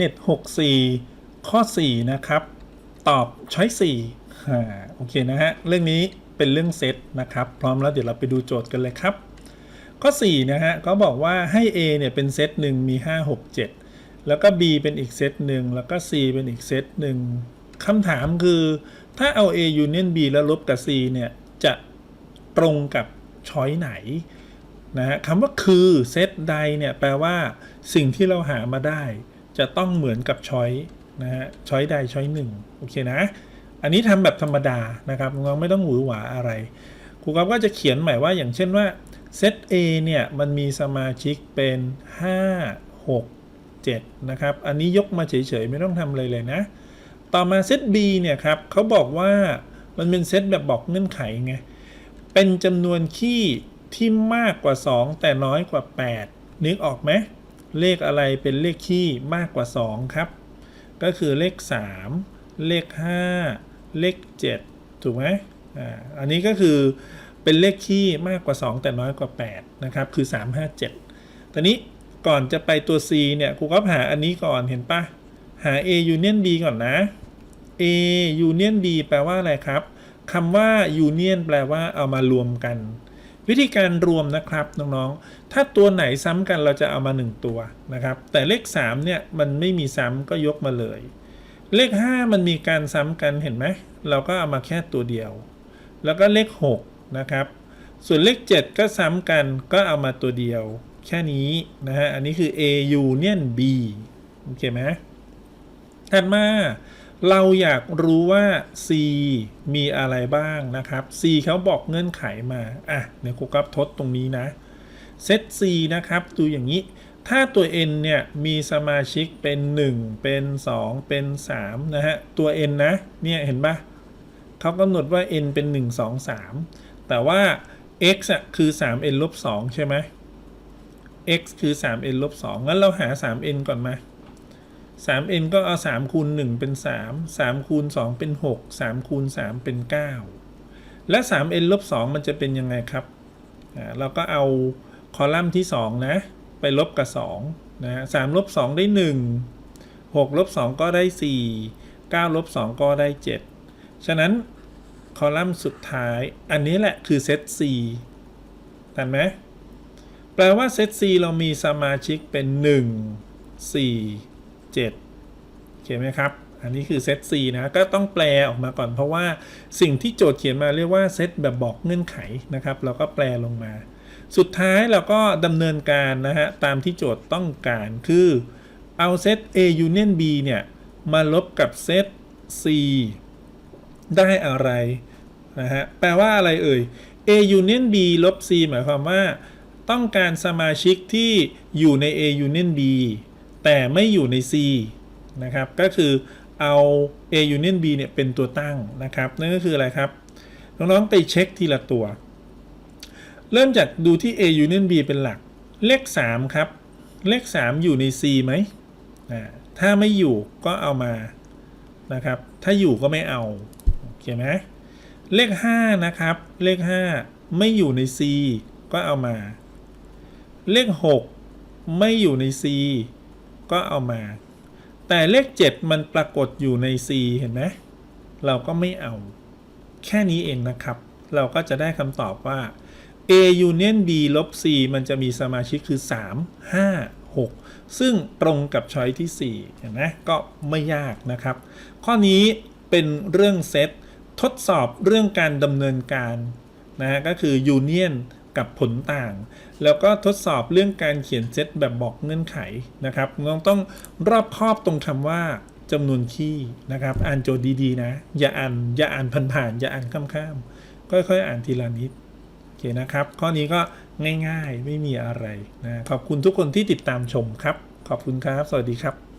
net 64 ข้อ 4 นะครับ ตอบช้อย4อ่าโอเคนะฮะ เรื่องนี้เป็นเรื่องเซตนะครับ พร้อมแล้วเดี๋ยวเราไปดูโจทย์กันเลยครับ ข้อ 4 นะฮะก็บอกว่าให้ A เนี่ยเป็นเซตหนึ่งมี 5 6 7 แล้วก็ B เป็นอีกเซตหนึ่งแล้วก็ C เป็นอีกเซตหนึ่งคำถามคือถ้าเอา A union B แล้วลบกับ C เนี่ย จะตรงกับช้อยไหนนะฮะคำว่าคือเซตใดเนี่ย แปลว่าสิ่งที่เราหามาได้ จะต้องเหมือนกับช้อยนะฮะช้อยใดช้อยหนึ่งโอเคนะ อันนี้ทำแบบธรรมดานะครับน้องไม่ต้องหวือหวาอะไรครูครับก็จะเขียนหม่ว่าอย่างเช่นว่าเซต A เนี่ยมันมีสมาชิกเป็น 5 6 7 นะครับ อันนี้ยกมาเฉยๆ ไม่ต้องทำอะไรเลยนะ ต่อมาเซต B เนี่ยครับเขาบอกว่ามันเป็นเซตแบบบอกเงื่อนไขไง เป็นจำนวนขี้ที่มากกว่า 2 แต่น้อยกว่า 8 นึกออกไหม เลขอะไรเป็นเลขขี้มากกว่า 2 ครับ ก็คือเลข 3 เลข 5 เลข 7 ถูกไหมอ่าอันนี้ก็คือเป็นเลขขี้มากกว่า 2 แต่น้อยกว่า 8 นะครับ คือ 3 5 7ตอนนี้ก่อนจะไปตัว C เนี่ยครูก็หาอันนี้ก่อนเห็นปะหา A union B ก่อนนะ A union B แปลว่าอะไรครับคำว่า union แปลว่าเอามารวมกัน วิธีการรวมนะครับน้องๆ ถ้าตัวไหนซ้ำกันเราจะเอามา 1 ตัวนะครับ แต่เลข3เนี่ยมันไม่มีซ้ำก็ยกมาเลย เลข 5 มันมีการซ้ำกันเห็นไหม เราก็เอามาแค่ตัวเดียว แล้วก็เลข 6 นะครับ ส่วนเลข 7 ก็ซ้ำกันก็เอามาตัวเดียว แค่นี้นะฮะ อันนี้คือ A union B โอเคไหมถัดมา เราอยากรู้ว่า C มีอะไรบ้างนะครับ C เขาบอกเงื่อนไขมา อะเดี๋ยวครูกับทดตรงนี้นะเซต C นะครับดูอย่างนี้ ถ้าตัว n เนี่ยมีสมาชิกเป็น 1 เป็น 2 เป็น 3 นะฮะ ตัว n นะ เนี่ยเห็นปะเขากำหนดว่า n เป็น 1 2 3 แต่ว่า x อะคือ 3n ลบ2ใช่ไหม x คือ 3n ลบ2งั้นเราหา 3n ก่อนมา 3n ก็เอา3คูณ1เป็น 3 3คูณ2เป็น 6 3คูณ3เป็น 9 และ 3n ลบ2มันจะเป็นยังไงครับเราก็เอาคอลัมน์ที่ 2 นะ ไปลบกับ2นะ3ลบ2ได้ 1 6ลบ2ก็ได้ 4 9ลบ2ก็ได้ 7 ฉะนั้นคอลัมน์สุดท้ายอันนี้แหละคือเซต C ทันไหมแปลว่าเซต C เรามีสมาชิกเป็น 1 4 7โอเคไหมครับ อันนี้คือเซต C นะ ก็ต้องแปลออกมาก่อน เพราะว่าสิ่งที่โจทย์เขียนมาเรียกว่าเซตแบบบอกเงื่อนไขนะครับ เราก็แปลลงมา สุดท้ายเราก็ดำเนินการนะฮะ ตามที่โจทย์ต้องการคือเอาเซต A union B เนี่ย มาลบกับเซต C ได้อะไรนะฮะ แปลว่าอะไรเอ่ย A union B ลบ C หมายความว่า ต้องการสมาชิกที่อยู่ใน A union B แต่ไม่อยู่ใน C นะครับ ก็คือเอา A union B เนี่ยเป็นตัวตั้งนะครับ นั่นก็คืออะไรครับ น้องๆไปเช็คทีละตัว เริ่มจากดูที่ A union B เป็นหลัก เลข 3 ครับ เลข 3 อยู่ใน C ไหม ถ้าไม่อยู่ก็เอามานะครับ ถ้าอยู่ก็ไม่เอา โอเคไหม เลข 5 นะครับ เลข 5 ไม่อยู่ใน C ก็เอามา เลข 6 ไม่อยู่ใน C ก็เอามา แต่เลข 7 มันปรากฏอยู่ใน C เห็นไหมเราก็ไม่เอา แค่นี้เองนะครับ เราก็จะได้คำตอบว่า A union B ลบ C มันจะมีสมาชิกคือ 3 5 6 ซึ่งตรงกับช้อยที่ 4 เห็นไหมก็ไม่ยากนะครับ ข้อนี้เป็นเรื่องเซตทดสอบเรื่องการดำเนินการนะฮะก็คือ union กับผลต่าง แล้วก็ทดสอบเรื่องการเขียนเซตแบบบอกเงื่อนไขนะครับน้องต้องรอบครอบตรงคำว่าจำนวนคีย์นะครับ อ่านโจทย์ดีๆนะ อย่าอ่านอย่าอ่านผ่านๆอย่าอ่านข้ามๆค่อยๆ อ่านทีละนิดโอเคนะครับ ข้อนี้ก็ง่ายๆไม่มีอะไรนะขอบคุณทุกคนที่ติดตามชมครับ ขอบคุณครับ สวัสดีครับ